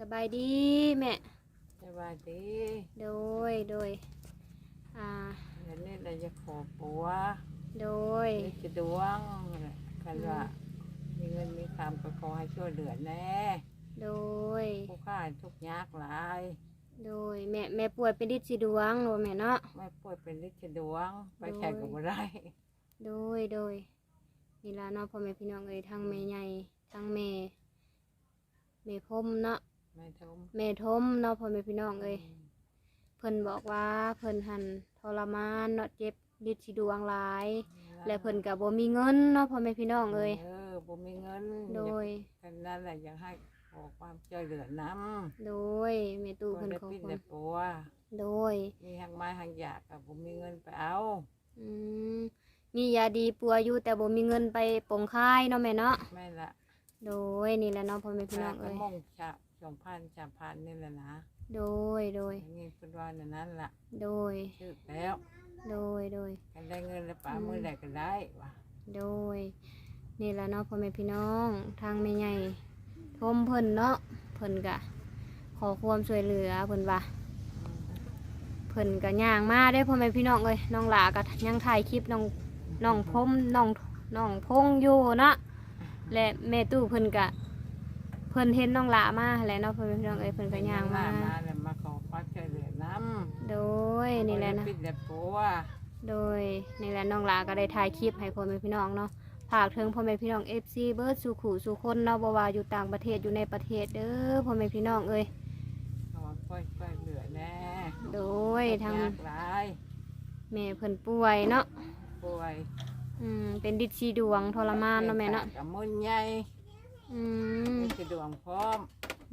สบายดีแม่ สวัสดีโดย โดย อ่า เดี๋ยวนี้เราจะขอปัวโดย นี่จะดวงกันว่ามีเงินมีคำก็ขอให้ช่วยเหลือแน่โดย ผู้ข้าทุกข์ยากหลายโดย แม่แม่ป่วยเป็นดิดสีดวงโนแม่เนาะ ไม่ป่วยเป็นลิขดวง ไปแข่งกับบ่ได้โดย โดยนี่ล่ะเนาะพ่อแม่พี่น้องเอ้ยทั้งแม่ใหญ่ทั้งแม่แม่พรมเนาะ ไม่ทมแม่ทมเนาะพ่อแม่พี่น้องเอ้ยเพิ่นบอกว่าเพิ่นหันทรมานเนาะเจ็บดิดสีดวงหลาย และเพิ่นก็บ่มีเงินเนาะพ่อแม่พี่น้องเอ้ยเออบ่มีเงินโดยกันนั่นแหละอยากให้ขอความช่วยเหลือน้โดยแม่ำตู้เพิ่เพิ่นนได้ขอปิ้นควาได้มปัวโดยมีหางไม้หางอยากกับบ่มีเงินไปเอาอืมมียาดีปัวอยู่แต่บ่มีเงินไปปลงค่ายเนาะแม่เนาะแม่ละโดยนี่แหละเนาะพ่อแม่พี่น้องกระเอ้ยมงชาส องพันสามพันนี่แหละนะโดยโดย เงินเป็นวันนั้นล่ะโดย ชื่อแล้วโดยโดย กันได้เงินแล้วป้ามือใดก็ได้ว่ะโดยนี่แหละเนาะพ่อแม่พี่น้องทางแม่ใหญ่ทมเพิ่นเนาะเพิ่นกะ ขอความช่วยเหลือเพิ่นว่าเพิ่นกะย่างมาได้อพ่อแม่พี่น้องเอ้ยน้องหลาก็ยังถ่ายคลิปน้องน้องพมน้องน้องพงอยู่เนาะและแม่ตู้เพิ่นกะ เพิ่นเห็นน้องหลามาแหล้วเนาะพ่อแม่พี่น้องเอ้ยเพิ่นก็ย่างมา มาแล้วมาขอความช่วยเหลือน้ำโดยนี่แหละนะ ปิดแต่ปัวโดยนี่แหละน้องหลาก็ได้ถ่ายคลิปให้พ่อแม่พี่น้องเนาะฝากถึงพ่อแม่พี่น้อง FC เบิร์ดสู่ขู่สู่คนเนาะบ่ว่าอยู่ต่างประเทศอยู่ในประเทศเด้อพ่อแม่พี่น้องเอ้ยขอความช่วยเหลือแน่โดยทางยากหลายแม่เพิ่นป่วยเนาะป่วยอืมเป็นดิดชีดวงทรมานเนาะแม่เนาะกับมือใหญ่ อืมมีกระดวงพร้อม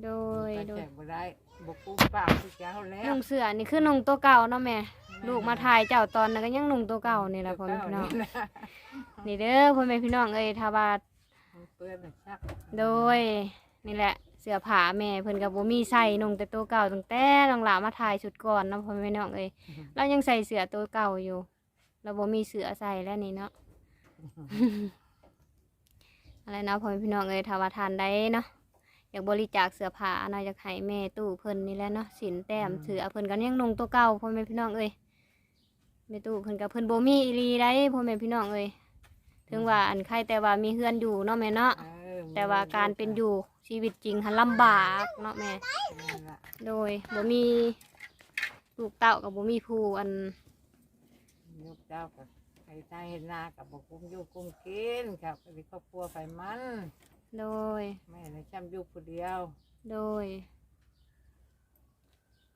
โดยไปโดยแข่งบ่ได้บุกปุ้มปากที่เจ้าแล้ว นุ่งเสื้อนี่คือนุ่งตัวเก่าเนาะแม่ลูกมาถ่ายเจ้าตอนนั้นก็ยังนุ่งตัวเก่านี่แหละพ่อแม่พี่น้องเจ้าะนี่เด้อพ่อแม่พี่น้องเอ้ยถ้าว่ามันเปื้อนมันชักโดยนี่แหละเสื้อผ้าแม่เพิ่นกับบ่มีใส่นุ่งแต่ตัวเก่าตั้งแต่น้องหลามาถ่ายชุดก่อนเนาะพ่อแม่น้องเอ้ยเรายังใส่เสื้อตัวเก่าอยู่ เราบ่มีเสื้อใส่แล้วนี่เนาะ อะไรเนาะพ่อแม่พี่น้องเอ้ยถ้าว่าทานได้เนาะอยากบริจาคเสื้อผ้าเนาะอยากให้แม่ตู้เพิ่นนี่แหละเนาะสินแต้มเสื้อเพิ่นก็ยังนุ่งตัวเก่าพ่อแม่พี่น้องเอ้ยแม่ตู้เพิ่นกับเพิ่นบ่มีอีหลีได้พ่อแม่พี่น้องเอ้ยถึงว่าอันใครแต่ว่ามีเฮือนอยู่เนาะแม่เนาะเออแต่ว่าการเป็นอยู่ชีวิตจริงหันลำบากเนาะแม่นั่นล่ะโดยบ่มีลูกเต้ากับบ่มีผู้อันลูกเจ้ากับ ใครตายเห็นหน้ากับบุกปุ้มอยู่กุ้มกินกับครอบครัวไฟมันโดย แม่เลยจำอยู่ผู้เดียวโดย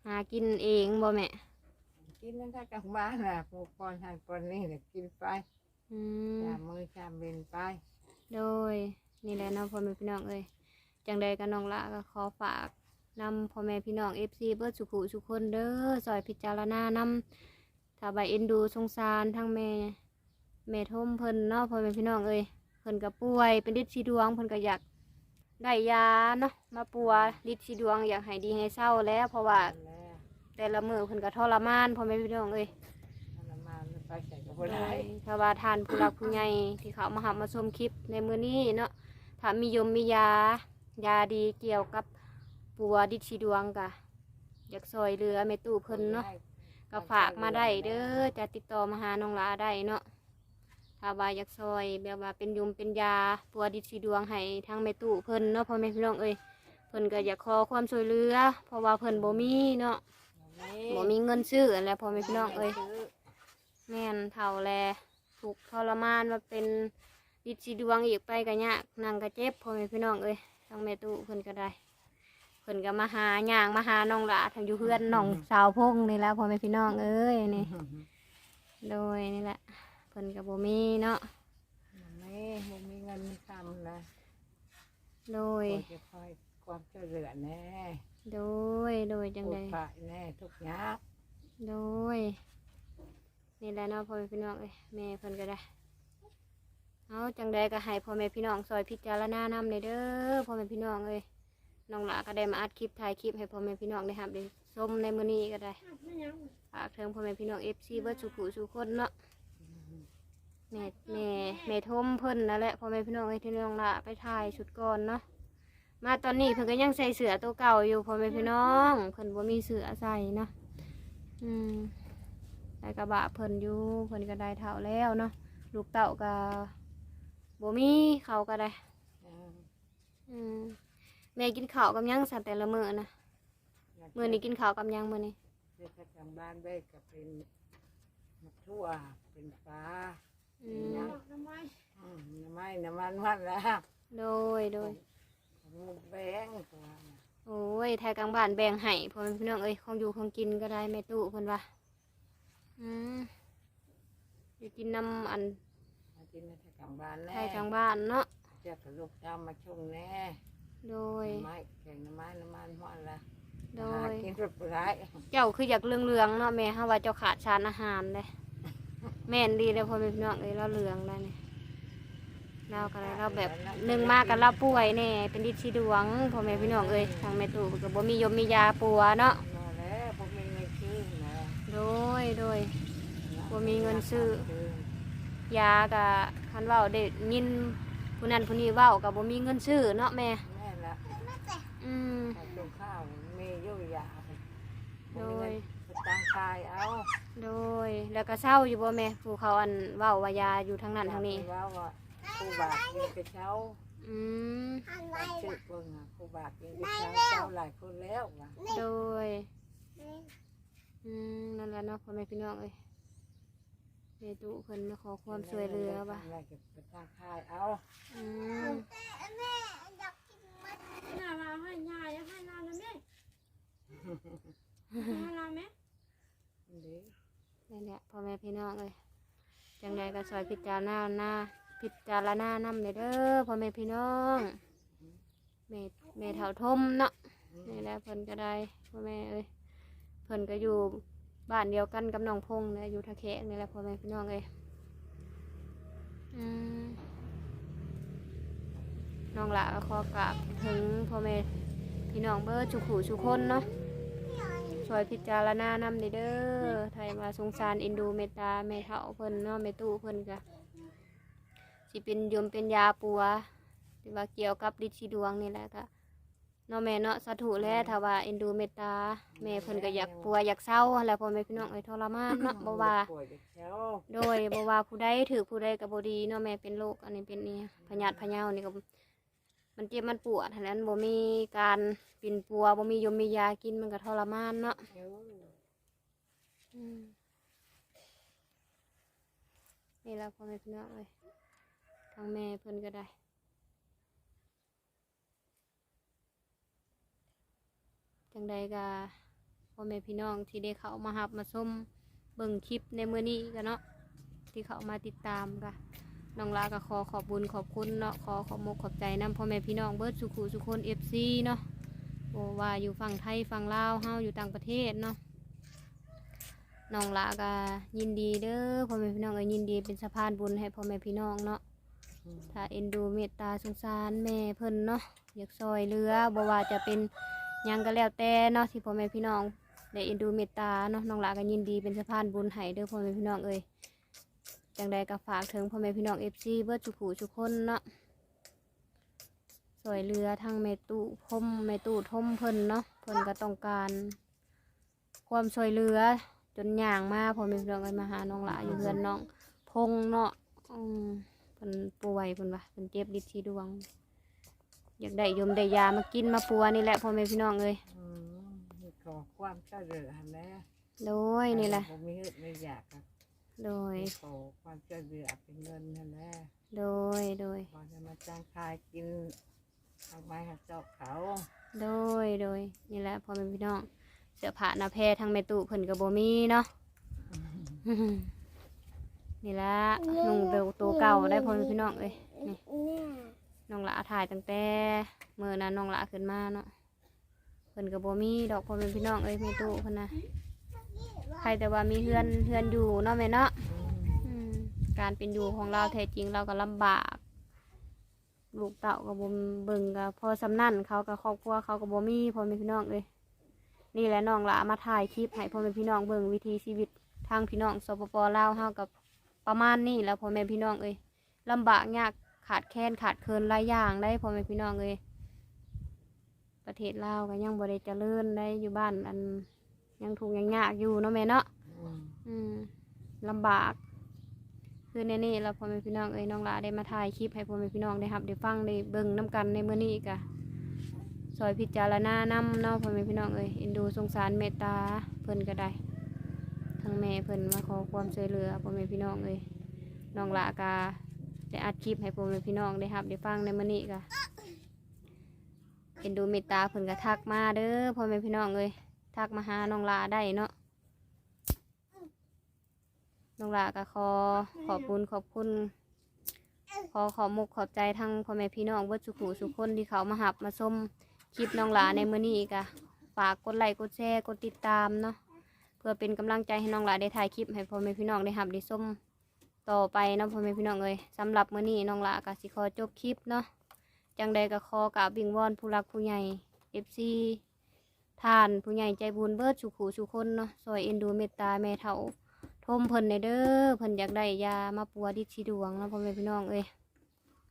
หากินเองบ่แม่ กินนั่นถ้ากลางบ้านน่ะพวกปอนหันปอนนี่เนี่ยกินไปอืม ชามมือชามเบนไปโดยนี่แหละเนาะพ่อแม่พี่น้องเอ้ยจังใดก็น้องละก็ขอฝากนำพ่อแม่พี่น้อง FC เบิดสุขุสุขคนเด้อซอยพิจารณานำถ้าใบเอ็นดูสงสารทั้งแม่ แม่ทมเพิ่นเนาะพ่อแม่พี่น้องเอ้ยเพิ่นก็ป่วยเป็นดิดชีดวงเพิ่นก็อยากได้ยาเนาะมาปัวดิดชีดวงอยากให้ดีให้เศร้าแล้ว เพราะว่าแล้วแต่ละมือเพิ่นก็ทรมานพ่อแม่พี่น้องเอ้ยมันมาไปใส่กับผู้ใดถ้าว่าทานผู้หลักผู้ใหญ่ที่เขามาหับมาชมคลิปในมือนี้เนาะถ้ามียมมียายาดีเกี่ยวกับปัวดิดชีดวงกะอยากซอยเรือแม่ตู้เพิ่นเนาะก็ฝากมาได้เด้อจะติดต่อมาหาน้องหลาได้เนาะ ถ้าว่าอยากซอยแบบว่าเป็นยุมเป็นยาปัวดิดสีดวงให้ทางแม่ตู้เพิ่นเนาะพ่อแม่พี่น้องเอ้ยเพิ่นก็อยากขอความช่วยเหลือ เพราะว่าเพิ่นบ่มีเนาะบ่มีเงินซื้ออันแหล้วพ่อแม่พี่น้องเอ้ยแม่นเฒ่าแลถูกทรมานมาเป็นดิดสีดวงอีกไปก็ยากนั่งก็เจ็บพ่อแม่พี่น้องเอ้ยทางแม่ตู้เพิ่นก็ได้เพิ่นก็มาหาย่างมาหาน้องหลาทางอยู่เพื่อนน้องสาวพงนี่แหละพ่อแม่พี่น้องเอ้ยนี่ โดยนี่แหละเพิ่นกับบ่มีเนาะไม่บ่มีเงินมีคำนะโดยโอ้จะคอยความช่วยเหลือแน่โดยโดยจังปวใดดฝ่ายแน่ทุกอยางโดยนี่แหละเนาะพ่อแม่พี่น้องเอ้ยแม่เพิ่นก็ได้เอาจังใดก็ให้พ่อแม่พี่น้องซอยพิจารณานำในเด้อพ่อแม่พี่น้องเอ้ยน้องหลาก็ได้มาอัดคลิปถ่ายคลิปให้พ่อแม่พี่น้องได้รับได้ชมในมื้อนี้ก็ได้ฝากถึงพ่อแม่พี่น้อง FC เบิดสุขุสุขคนเนาะ แม่แม่แม่ทมเพิ่นนั่นแหละพ่อแม่พี่น้องเอ้ยที่น้องลาไปถ่ายชุดก่อนเนาะมาตอนนี้เพิ่นก็ยังใส่เสื้อตัวเก่าอยู่พ่อแม่พี่น้องเพิ่นบ่มีเสื้อใส่เนาะอืมได้กระบะเพิ่นอยู่เพิ่นก็ได้เท่าแล้วเนาะลูกเต่าก็บ่มีเขาก็ได้อือืมแม่กินข้าวกับหยังสันแต่ละมื้อนะมื้อนี้กินข้าวกับหยังมื้อนี้เด็กประจำบ้านเบ้ก็เป็นมะทั่วเป็นปลา อืมน้ำไม้อืมน้ำไม้น้ำมันมันแล้วโดยโดยหมูแบงตัวน่ะโอ้ยไทยกลางบ้านแบ่งให้พ่อแม่พี่น้องเอ้ยของอยู่ของกินก็ได้แม่ตู้เพิ่นว่าอืมอยู่กินน้ำอันมากินในกลางบ้านไทแน่ยกลางบ้านเนาะเจ้ากับลูกเจ้ามาชงแน่โดย น้ำไม้แข่งน้ำไม้น้ำมันมันละโดหาย กินรุดร้ายเจ้าคืออยากเรืองๆเนาะแม่ฮาว่าเจ้าขาดสารอาหารเลย แม่นดีเลยพ่อแม่พี่น้องเอ้ยเราเหลืองได้เนี่ยเราก็เลยเราแบบหนึ่งมากกับเราป่วยแน่เป็นดินชีดวงพ่อแม่พี่น้องเอ้ยทางแม่ตู่ก็บ่มียมมียาปัวเนาะมาแล้วพวกมีเงินซื้อนะโดยโดยบ่มีเงินซื้อยากะคันเว้าได้ยินผู้นั้นผู้นี้เว้ากับบ่มีเงินซื้อเนาะแม่แม่ละอืม ขายตรงข้าวมีเยอะยา โดย ไป ตั้งคายเอาโดยแล้วก็เศร้าอยู่บ่แม่ผู้เขาอันเว้าว่ายาอยู่ทางนั้นทางนี้ ว่าว่าครูบากินกระเช้าอืมชื่อเพิ่งอะครูบากินกระเช้าเจ้าหลายคนแล้วว่ะโดยอืมนั่นแหละเนาะพ่อแม่พี่น้องเอ้ยเมตุเพิ่นมาขอความช่วยเหลือป่ะอะไรก็ไปตั้งคายเอา อืม น่ามาให้ยายให้นานนะแม่ให้นานไหม เด็ก นั่นแหละพ่อแม่พี่น้องเอ้ยจังใดก็ซอยพิจารณาหน้าพิจารณานำเด้อเด้อพ่อแม่พี่น้องแม่แม่เฒ่าทมเนาะนี่แหละเพิ่นก็ได้พ่อแม่เอ้ยเพิ่นก็อยู่บ้านเดียวกันกับน้องพงษ์นะอยู่ทะแคะนี่แหละพ่อแม่พี่น้องเอ้ยอืมน้องหละก็ขอกราบถึงพ่อแม่พี่น้องเบิร์ชุกหูชุกคนเนาะ ช่วยพิจารณานำเด้อเด้อไทยมาสงสารเอ็นดูเมตตาแม่เฒ่าเพิ่นเนาะแม่ตู้เพิ่นก็สิเป็นยมเป็นยาปัวที่ว่าเกี่ยวกับฤทธิ์สีดวงนี่แหละก็เนาะแม่เนาะสาธุแลถ้าว่าเอ็นดูเมตตาแม่เพิ่นก็อยากปัวอยากเศร้าแล้วพ่อแม่พี่น้องเอ้ยทรมานเนาะบ่ว่าป่วยกระเช้าโดยบว่าผู้ใดถือผู้ใดกับบดีเนาะแม่เป็นโรคอันนี้เป็นนี่พยาธิพะเยานี่ก็ มันเจ็บมันปวดฉะนั้นบ่มีการปิ่นปัวบ่มียมมียากินมันก็ทรมานเนาะเอ้าอืมนี่แหละพ่อแม่พี่น้องเลยทางแม่เพิ่นก็ได้จังใดก็พ่อแม่พี่น้องที่ได้เข้ามาหับมาส้มเบิ่งคลิปในมื้อนี้กันเนาะที่เขามาติดตามก็น้ น้องลาก็ขอขอบบุญขอบคุณเนาะขอขอบมกขอบใจนํพ่อแม่พี่น้องเบิร์ดสุขุสุคนเอฟซีเนาะโอว่าอยู่ฝั่งไทยฝั่งลาวเฮาอยู่ต่างประเทศเนาะน้องลาก็ยินดีเด้อพ่อแม่พี่น้องเอ้ยยินดีเป็นสะพานบุญให้พ่อแม่พี่น้องเนาะถ้าเอ็นดูเมตตาสงสารแม่เพิ่นเนาะอยากซอยเรือบ่ว่าจะเป็นยังก็แล้วแต่เนาะที่พ่อแม่พี่น้องได้เอ็นดูเมตตาเนาะน้องลาก็ยินดีเป็นสะพานบุญให้เด้อพ่อแม่พี่น้องเอ้ย จังใดก็ฝากถึงพ่อแม่พี่น้องเอฟซีเบิร์ดจุกูทุกคนเนาะสวยเรือทั้งเมตุพมเมตุทมเพิ่นเนาะเพิ่นก็ต้องการ ความสวยเรือจนย่างมาพ่อแม่พี่น้องก็มาหาน้องหลาอยู่เพื่อนน้องพงเนาะอืมเพิ่นป่วยเพิ่นว่าเพิ่นเจ็บดิดที่ดวง อยากได้ยมได้ยามากินมาปัวนี่แหละพ่อแม่พี่น้องเลยอืมนี่ขอความช่วยเหลือนะโดยนี่แหละ ผมมีเงินไม่อยากอะ โดย ขอความช่วยเหลือเป็นเงินนั่นแหละโดย โดย พอจะมาจ้างคายกินทางไม้หัดเจาะเขาโดย โดย นี่แหละพ่อแม่พี่น้อง เสื้อผ้าหนาแพรทางแม่ตุเพิ่นกับโบมีเนาะ นี่ละนุ่งเดวตัวเก่าได้พ่อแม่พี่น้องเอ้ยนี่น้องหละถ่ายตั้งแต่เมื่อนั้นน้องหละขึ้นมาเนาะเพิ่นกับโบมีดอกพ่อแม่พี่น้องเอ้ยแม่ตุเพิ่นนะใค รแต่ว่ามีเฮือนเฮือนอยู่เนาะแม่เนาะอืมการเป็นอยู่ของเราแท้จริงเราก็ลำบาก ลูกเต่ากับบ่เบิ่งกับพอสำนั่นเขากับครอบครัวเขากับบ่มีพ่อแม่พี่น้องเลยนี่แหละน้องละมาถ่ายคลิปให้พ่อแม่พี่น้องเบิ่งวิถีชีวิตทางพี่น้องสปปลาวเฮากับประมาณนี้แหล้วพ่อแม่พี่น้องเอ้ยลำบากยากขาดแคลนขาดเคินหลายอย่างได้พ่อแม่พี่น้องเอ้ยประเทศลาวก็ยังบ่ได้เจริญได้อยู่บ้านอัน ยังถูกยังยากอยู่เนาะแม่เนาะอืมลำบาก คือในนี่เราพ่อแม่พี่น้องเอ้ยน้องลาได้มาถ่ายคลิปให้พ่อแม่พี่น้องได้รับได้ฟังได้เบิ่งน้กันในเมื้อนี้กะซอยพิจารณานำเนาะพ่อแม่พี่น้องเอ้ยเอ็นดูสงสารเมตตาเพิ่นก็ได้ทั้งแม่เพิ่นมาขอความช่วยเหลือพ่อแม่พี่น้องเอ้ยน้องลากาได้อัดคลิปให้พ่อแม่พี่น้องได้รับได้ฟังในเมื้อนี้กะเอ็นดูเมตตาเพิ่นก็ทักมาเด้อพ่อแม่พี่น้องเอ้ย ทักมาหาน้องหลาได้เนาะน้องหลาก็ขอขอบคุณขอบคุณ ขอขอมุกขอบใจทั้งพ่อแม่พี่น้องเบิดสุขุสุขคนที่เขามาหับมาชมคลิปน้องหลาในมื้อนี้กะฝากกดไลค์กดแชร์กดติดตามเนาะเพื่อเป็นกำลังใจให้น้องหลาได้ถ่ายคลิปให้พ่อแม่พี่น้องได้หับได้ชมต่อไปเนาะพ่อแม่พี่น้องเอ้ยสำหรับมื้อนี้น้องหลาก็สิขอจบคลิปเนาะจังใดก็ขอกราบวิงวอนผู้รักผู้ใหญ่ FC ทานผู้ใหญ่ใจบุญเบิดสุขุสุขคนเนาะซอยเอ็นดูเมตตาแม่เฒ่าทมเพิ่นในเด้อเพิ่นอยากได้ยามาปัวดิชีดวงเนาะพ่อแม่พี่น้องเอ้ย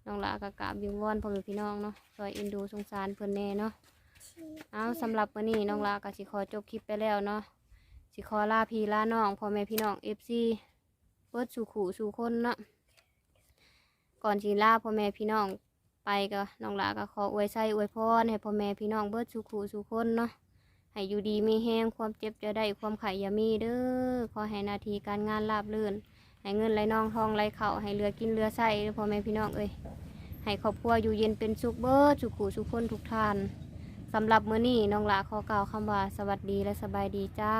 น้องลากะกราบวิงวอนพ่อแม่พี่น้องเนาะซอยเอ็นดูสงสารเพิ่นแน่เนาะเอาสำหรับมื้อนี้น้องลากะสิขอจบคลิปไปแล้วเนาะสิขอลาพี่ลาน้องพ่อแม่พี่น้อง FC เบิดสู่ขู่สู่คนเนาะก่อนสิลาพ่อแม่พี่น้องไปก็น้องลาก็ขออวยไส้อวยพรให้พ่อแม่พี่น้องเบิดสู่ขู่สู่คนเนาะ ให้อยู่ดีมีแห้งความเจ็บจะได้ความไข่ยามีเด้อขอให้นาทีการงานราบรื่น ให้เงินไหลนองทองไหลเข่าให้เรือกินเรือใส่พ่อแม่พี่น้องเอ้ยให้ครอบครัวอยู่เย็นเป็นสุขเบิดสุขูสุขคนทุกท่านสำหรับมื้อนี้น้องหลาขอกล่าวคำว่าสวัสดีและสบายดีจ้า